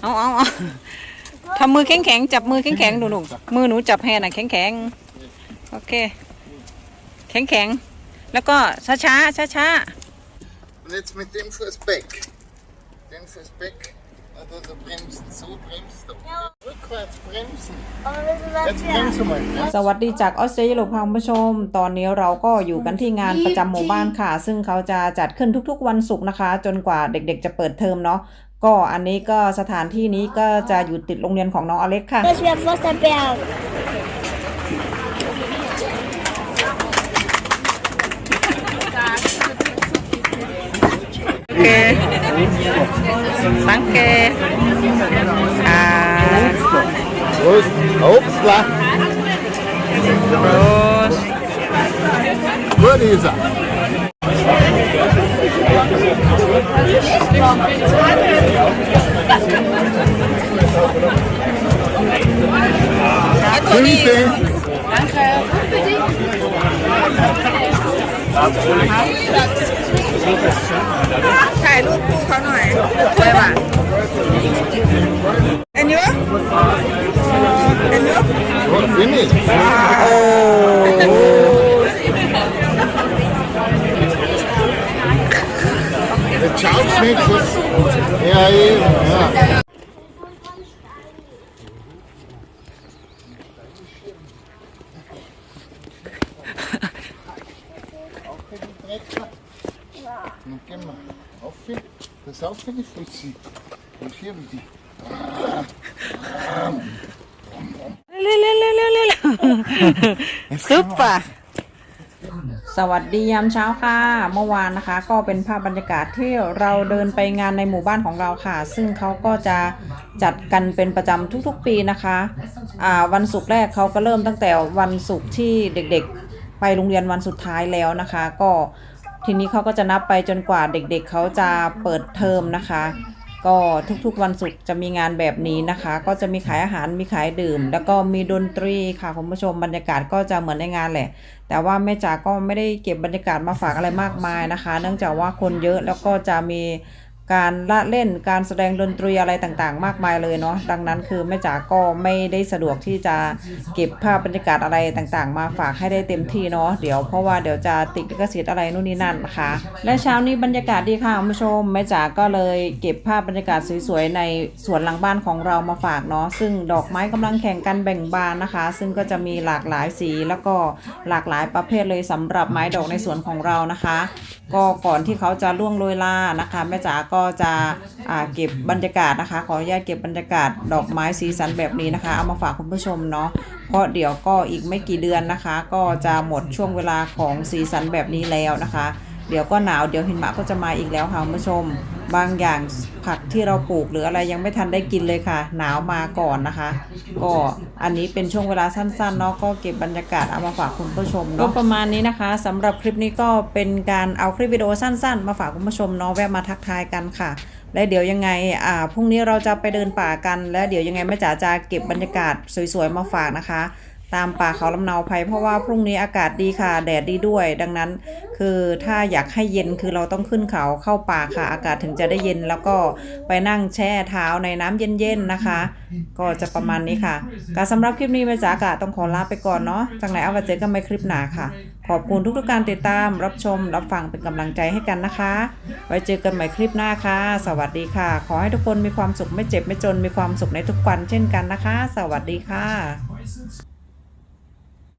เอาเอาเอาทำมือแข็งแข็งๆจับมือแข็งแข็งๆดูลูกมือหนูจับแฮนด์น่ะแข็งแข็งๆโอเค แข็งแข็งๆแล้วก็ช้าช้าช้าช้า Und jetzt mit dem Fuß weg. Den Fuß weg. Oder du bremst so, bremst du. Rückwärts bremsen. Jetzt bremse mal. Ja? สวัสดีจากออสเตรเลียลูกคุณผู้ชม ตอนนี้เราก็อยู่กันที่งานประจำหมู่บ้านค่ะ ซึ่งเขาจะจัดขึ้นทุกๆ วันศุกร์นะคะ จนกว่าเด็กๆ จะเปิดเทอมเนาะ ก็อันนี้ก็สถานที่นี้ก็จะอยู่ติดโรงเรียนของน้องอเล็กค่ะ Das wäre Wasserberg. โอเคสังเกตอ่า Prost. Hopsla. โรส Gut ist er. Fünfe. ถ่ายรูปคู่เขาหน่อยเลยว่ะเอ็นยูเอ็นยู Und finish. โอ้ Jetzt Tschau, Ja, eben. Ja. Dann gehen wir auf, das auf die Füße und schieben die. Super! สวัสดียามเช้าค่ะ เมื่อวานนะคะ ก็เป็นภาพบรรยากาศที่เราเดินไปงานในหมู่บ้านของเราค่ะ ซึ่งเขาก็จะจัดกันเป็นประจำทุกๆปีนะคะอ่าวันศุกร์แรกเขาก็เริ่มตั้งแต่วันศุกร์ที่เด็กๆ ไปโรงเรียนวันสุดท้ายแล้วนะคะ ก็ทีนี้เขาก็จะนับไปจนกว่าเด็กๆเขาจะเปิดเทอมนะคะ ก็ทุกๆวันศุกร์จะมีงานแบบนี้นะคะ ก็จะมีขายอาหารมีขายดื่ม แล้วก็มีดนตรีค่ะคุณผู้ชมบรรยากาศก็จะเหมือนในงานแหละ แต่ว่าแม่จ๋าก็ไม่ได้เก็บบรรยากาศมาฝากอะไรมากมายนะคะ เนื่องจากว่าคนเยอะแล้วก็จะมี การละเล่นการแสดงดนตรีอะไรต่างๆ มากมายเลยเนาะดังนั้นคือแม่จ๋าก็ไม่ได้สะดวกที่จะเก็บภาพบรรยากาศอะไรต่างๆ มาฝากให้ได้เต็มที่เนาะเดี๋ยวเพราะว่าเดี๋ยวจะติดลิขสิทธิ์อะไรนู่นนี่นั่นนะคะ และเช้านี้บรรยากาศดีค่ะคุณผู้ชมแม่จ๋าก็เลยเก็บภาพบรรยากาศสวยๆในสวนหลังบ้านของเรามาฝากเนาะซึ่งดอกไม้กำลังแข่งกันแบ่งบานนะคะ ซึ่งก็จะมีหลากหลายสีแล้วก็หลากหลายประเภทเลยสำหรับไม้ดอกในสวนของเรานะคะ ก็ก่อนที่เขาจะล่วงโรยลานะคะแม่จ๋าก็จะเก็บบรรยากาศนะคะ ขออนุญาตเก็บบรรยากาศดอกไม้สีสันแบบนี้นะคะ เอามาฝากคุณผู้ชมเนาะเพราะเดี๋ยวก็อีกไม่กี่เดือนนะคะ ก็จะหมดช่วงเวลาของสีสันแบบนี้แล้วนะคะ เดี๋ยวก็หนาวเดี๋ยวหิมะก็จะมาอีกแล้วค่ะคุณผู้ชม บางอย่างผักที่เราปลูกหรืออะไรยังไม่ทันได้กินเลยค่ะ หนาวมาก่อนนะคะ ก็อันนี้เป็นช่วงเวลาสั้นๆเนาะก็เก็บบรรยากาศเอามาฝากคุณผู้ชมเนาะก็ประมาณนี้นะคะสำหรับคลิปนี้ก็เป็นการเอาคลิปวิดีโอสั้น ๆ มาฝากคุณผู้ชมเนาะแวะมาทักทายกันค่ะ และเดี๋ยวยังไงอ่าพรุ่งนี้เราจะไปเดินป่ากัน และเดี๋ยวยังไงแม่จ๋าจะเก็บบรรยากาศสวยๆมาฝากนะคะ ตามป่าเขาลำเนาภัยเพราะว่าพรุ่งนี้อากาศดีค่ะ แดดดีด้วย ดังนั้น คือถ้าอยากให้เย็นคือเราต้องขึ้นเขาเข้าป่าค่ะ อากาศถึงจะได้เย็นแล้วก็ไปนั่งแช่เท้าในน้ำเย็นๆนะคะ ก็จะประมาณนี้ค่ะการสำหรับคลิปนี้แม่จ๋ากะต้องขอลาไปก่อนเนาะจากไหนเอาไว้เจอกันใหม่คลิปหน้าค่ะ ขอบคุณทุกๆการติดตาม รับชม รับฟังเป็นกำลังใจให้กันนะคะ ไว้เจอกันใหม่คลิปหน้าค่ะ สวัสดีค่ะ ขอให้ทุกคนมีความสุขไม่เจ็บไม่จนมีความสุขในทุกวันเช่นกันนะคะ สวัสดีค่ะ